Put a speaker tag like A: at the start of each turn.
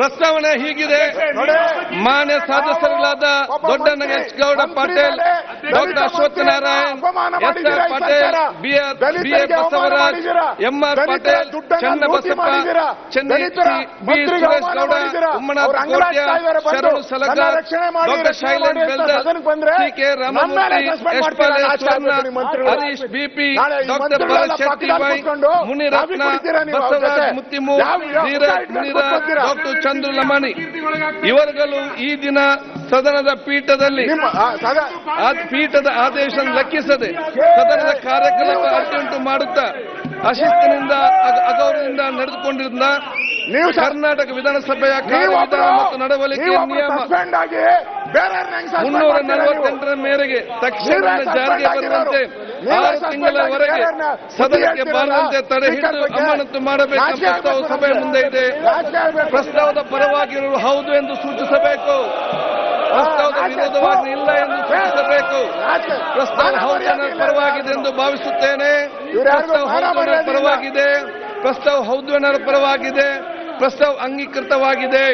A: ಪ್ರಸ್ತಾವನೆ ಹೀಗಿದೆ. ಮಾನ್ಯ ಸದಸ್ಯರುಗಳಾದ Dodda Nagesh Gowda Patil doctor Ashwath Narayan S R Patel B A Basavaraj M R Channa Channabasappa Chennai B Suresh Gowda Ummanath Kotya Sharanu Salagar doctor Shailendra Beldar C K Ramamurthy S Pale Swarna Harish B P doctor Bharat Shetty Munirathna Basavaraj Mattimud Dheeraj Muniraj doctor Chandru Lamani ಇವರುಗಳು ಈ ದಿನ ಸದನದ ಪೀಠದಲ್ಲಿ ಪೀಠದ ಆದೇಶ ಲೆಕ್ಕಿಸದೆ ಸದನದ ಕಾರ್ಯಕ್ರಮ ಅರ್ಜೆಂಟು ಮಾಡುತ್ತಾ ಅಶಿಸ್ತಿನಿಂದ ಅಗ- ಅಗೌರವದಿಂದ ನಡೆದುಕೊಂಡಿರುವ
B: ನೀವು
A: ಕರ್ನಾಟಕ ವಿಧಾನಸಭೆಯ ಕಾರ್ಯವಿಧಾನ ಮತ್ತು ನಡವಳಿಕೆ ನಿಯಮ ಮುನ್ನೂರ? ನಲವತ್ತೆಂಟರ ಮೇರೆಗೆ ತಕ್ಷಣ ಜಾರಿಗೆ. ಬರುವಂತೆ ಆರು ತಿಂಗಳವರೆಗೆ ಸದನಕ್ಕೆ ಬಾರದಂತೆ ತಡೆ ಹಿಡಿದು ಅಮಾನತು ಮಾಡಬೇಕೆಂಬ ಪ್ರಸ್ತಾವ ಸಭೆ ಮುಂದೆ ಇದೆ. ಪ್ರಸ್ತಾವದ ಪರವಾಗಿರಲು ಹೌದು ಎಂದು ಸೂಚಿಸಬೇಕು. ಪ್ರಸ್ತಾವದ ವಿರೋಧವಾಗಿ ಇಲ್ಲ ಎಂದು ಸೂಚಿಸಬೇಕು ಪ್ರಸ್ತಾವ
B: ಮಾನ
A: ಹೌದು
B: ಮರ್ಯಾದೆ
A: ಅನ್ನೋ
B: ಇಲ್ಲ
A: ಪರವಾಗಿದೆ ಎಂದು ಭಾವಿಸುತ್ತೇನೆ. ಪ್ರಸ್ತಾವ
B: ಮಾನ
A: ಹೌದು ಅನ್ನೋ
B: ಮರ್ಯಾದೆ ಇಲ್ಲ.
A: ಪರವಾಗಿದೆ. ಪ್ರಸ್ತಾವ ಹೌದನ ಪರವಾಗಿದೆ. ಪ್ರಸ್ತಾವ ಅಂಗೀಕೃತವಾಗಿದೆ.